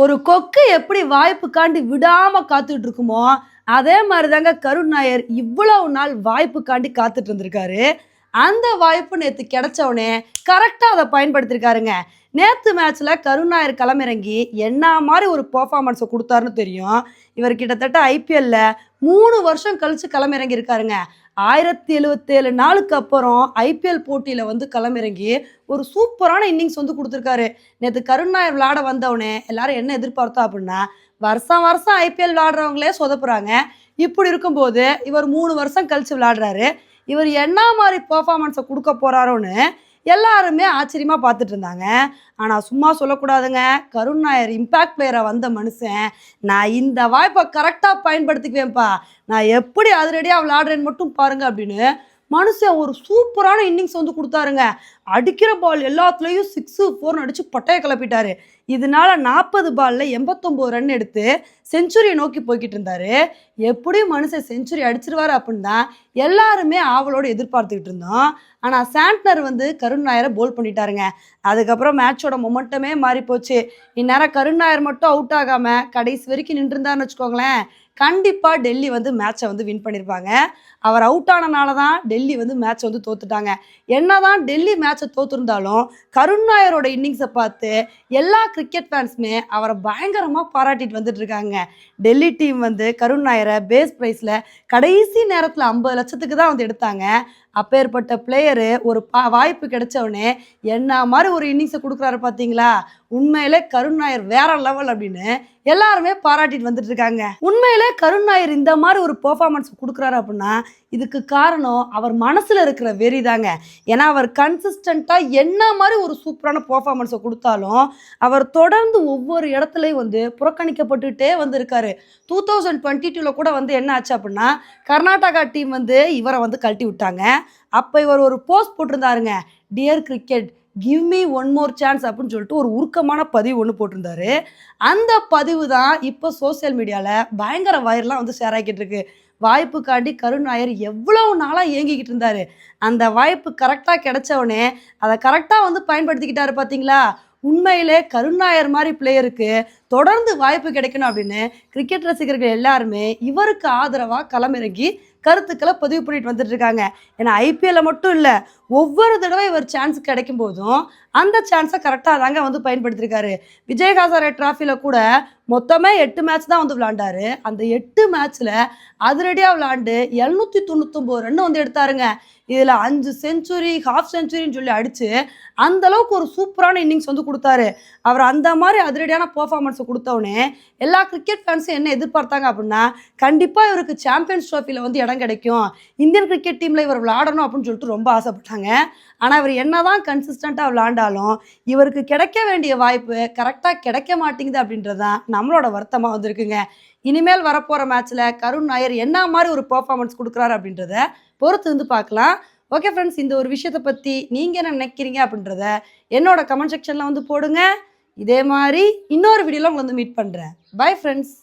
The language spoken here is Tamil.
ஒரு கொக்கு எப்படி வாய்ப்புக்காண்டி விடாம காத்துட்டு இருக்குமோ அதே மாதிரி தாங்க கருண் நாயர் இவ்வளவு நாள் வாய்ப்புக்காண்டி காத்துட்டு இருந்திருக்காரு அந்த வாய்ப்பு நேற்று கிடைச்சவனே கரெக்டாக அதை பயன்படுத்திருக்காருங்க. நேற்று மேட்ச்சில் கருண் நாயர் களமிறங்கி என்ன மாதிரி ஒரு பர்ஃபார்மன்ஸை கொடுத்தாருன்னு தெரியும். இவர் கிட்டத்தட்ட ஐபிஎல்ல மூணு வருஷம் கழிச்சு களமிறங்கி இருக்காருங்க ஆயிரத்தி எழுவத்தேழு நாளுக்கு அப்புறம் ஐபிஎல் போட்டியில் வந்து களமிறங்கி ஒரு சூப்பரான இன்னிங்ஸ் வந்து கொடுத்துருக்காரு. நேற்று கருண் நாயர் விளாட வந்தவனே எல்லாரும் என்ன எதிர்பார்த்தோம் அப்படின்னா வருஷம் வருஷம் ஐபிஎல் விளாடுறவங்களே சொதப்புறாங்க. இப்படி இருக்கும்போது இவர் மூணு வருஷம் கழிச்சு விளாடுறாரு இவர் என்ன மாதிரி பர்ஃபார்மன்ஸை கொடுக்க போறாரோன்னு எல்லாருமே ஆச்சரியமாக பார்த்துட்டு இருந்தாங்க ஆனால் சும்மா சொல்லக்கூடாதுங்க. கருண் நாயர் இம்பேக்ட் பிளேயரை வந்த மனுஷன். நான் இந்த வாய்ப்பை கரெக்டாக பயன்படுத்திக்குவேன்ப்பா. நான் எப்படி அதிரடியாக விளாடுறேன்னு மட்டும் பாருங்க அப்படின்னு மனுஷன் ஒரு சூப்பரான இன்னிங்ஸ் வந்து கொடுத்தாருங்க. அடிக்கிற பால் எல்லாத்துலேயும் சிக்ஸு ஃபோர்னு அடித்து பட்டையை கிளப்பிட்டாரு. இதனால நாற்பது பாலில் எண்பத்தொம்போது ரன் எடுத்து செஞ்சுரியை நோக்கி போய்கிட்டு இருந்தாரு. எப்படியும் மனுஷன் செஞ்சுரி அடிச்சிருவாரு அப்படின்னு தான் எல்லாருமே ஆவலோடு எதிர்பார்த்துக்கிட்டு இருந்தோம். ஆனால் சாண்ட்னர் வந்து கருண் நாயரை போல் பண்ணிட்டாருங்க. அதுக்கப்புறம் மேட்சோட மொமெண்டமே மாறி போச்சு இந்நேரம் கருண் நாயர் மட்டும் அவுட் ஆகாமல் கடைசி வரைக்கும் நின்றுருந்தான்னு வச்சுக்கோங்களேன். கண்டிப்பாக டெல்லி வந்து மேட்சை வந்து வின் பண்ணியிருப்பாங்க அவர் அவுட் ஆனனால தான் டெல்லி வந்து மேட்சை வந்து தோத்துட்டாங்க. என்னதான் டெல்லி மேட்சை தோத்துருந்தாலும் கருண் நாயரோட இன்னிங்ஸை பார்த்து எல்லா கிரிக்கெட் ஃபேன்ஸுமே அவரை பயங்கரமாக பாராட்டிட்டு வந்துட்டு இருக்காங்க. டெல்லி டீம் வந்து கருண் நாயரை பேஸ் ப்ரைஸில் கடைசி நேரத்தில் ஐம்பது லட்சத்துக்கு தான் வந்து எடுத்தாங்க. அப்பேற்பட்ட பிளேயரு ஒரு பா வாய்ப்பு கிடைச்ச உடனே என்ன மாதிரி ஒரு இன்னிங்ஸை கொடுக்குறாரு பார்த்தீங்களா? உண்மையிலே கருண் நாயர் வேற லெவல் அப்படின்னு எல்லாருமே பாராட்டிட்டு வந்துட்டு இருக்காங்க. உண்மையிலே கருண் நாயர் இந்த மாதிரி ஒரு பெர்ஃபார்மன்ஸ் கொடுக்குறாரு அப்படின்னா இதுக்கு காரணம் அவர் மனசில் இருக்கிற வெறி தாங்க. ஏன்னா அவர் கன்சிஸ்டண்ட்டாக என்ன மாதிரி ஒரு சூப்பரான பர்ஃபார்மன்ஸை கொடுத்தாலும் அவர் தொடர்ந்து ஒவ்வொரு இடத்துலையும் வந்து புறக்கணிக்கப்பட்டுகிட்டே வந்திருக்காரு. டூ தௌசண்ட் டுவெண்ட்டி டூவில் கூட வந்து என்ன ஆச்சு அப்படின்னா கர்நாடகா டீம் வந்து இவரை வந்து கழட்டி விட்டாங்க. அப்போ இவர் ஒரு post போட்டிருந்தாருங்க. Dear cricket give me one more chance அப்படின்னு சொல்லிட்டு ஒரு உருக்கமான பதிவு ஒன்று போட்டிருந்தாரு. அந்த பதிவு தான் இப்போ சோஷியல் மீடியாவில் பயங்கர வயர்லாம் வந்து ஷேர் ஆகிக்கிட்டு இருக்கு. வாய்ப்புக்காண்டி கருண் நாயர் எவ்வளவு நாளாக இயங்கிக்கிட்டு இருந்தாரு. அந்த வாய்ப்பு கரெக்டாக கிடைச்சவனே அதை கரெக்டாக வந்து பயன்படுத்திக்கிட்டாரு பார்த்தீங்களா உண்மையிலே கருண் நாயர் மாதிரி பிளேயருக்கு தொடர்ந்து வாய்ப்பு கிடைக்கணும் அப்படின்னு கிரிக்கெட் ரசிகர்கள் எல்லாருமே இவருக்கு ஆதரவாக களமிறங்கி கருத்துக்களை பதிவு பண்ணிட்டு வந்துட்டு இருக்காங்க. ஏன்னா ஐபிஎல்ல மட்டும் இல்லை ஒவ்வொரு தடவை இவர் சான்ஸ் கிடைக்கும் போதும் அந்த சான்ஸை கரெக்டாக தாங்க வந்து பயன்படுத்தியிருக்காரு விஜய் ஹாசாரே டிராஃபியில் கூட மொத்தமே எட்டு மேட்ச் தான் வந்து விளாண்டாரு அந்த எட்டு மேட்ச்சில் அதிரடியாக விளாண்டு எழுநூற்றி தொண்ணூத்தொம்பது ரன் வந்து எடுத்தாருங்க. இதில் அஞ்சு செஞ்சுரி ஹாஃப் செஞ்சுரின்னு சொல்லி அடித்து அந்த அளவுக்கு ஒரு சூப்பரான இன்னிங்ஸ் வந்து கொடுத்தாரு. அவர் அந்த மாதிரி அதிரடியான பர்ஃபார்மன்ஸை கொடுத்தவொடனே எல்லா கிரிக்கெட் ஃபேன்ஸும் என்ன எதிர்பார்த்தாங்க அப்படின்னா கண்டிப்பாக இவருக்கு சாம்பியன்ஸ் ட்ராஃபியில் வந்து இடம் கிடைக்கும். இந்தியன் கிரிக்கெட் டீமில் இவர் விளாடணும் அப்படின்னு சொல்லிட்டு ரொம்ப ஆசைப்பட்டாங்க. ஆனால் இவர் என்னதான் கன்சிஸ்டண்ட்டாக விளாண்டாலும் இவருக்கு கிடைக்க வேண்டிய வாய்ப்பு கரெக்டாக கிடைக்க மாட்டேங்குது அப்படின்றது தான் நம்மளோட வருத்தமாக வந்திருக்குங்க. இனிமேல் வரப்போகிற மேட்ச்சில் கருண் நாயர் என்ன மாதிரி ஒரு பெர்ஃபார்மன்ஸ் கொடுக்குறாரு அப்படின்றத பொறுத்து வந்து பார்க்கலாம். ஓகே ஃப்ரெண்ட்ஸ் இந்த ஒரு விஷயத்தை பற்றி நீங்கள் என்ன நினைக்கிறீங்க அப்படின்றத என்னோட கமெண்ட் செக்ஷனில் வந்து போடுங்க. இதே மாதிரி இன்னொரு வீடியோவில் உங்களை வந்து மீட் பண்ணுறேன் பை ஃப்ரெண்ட்ஸ்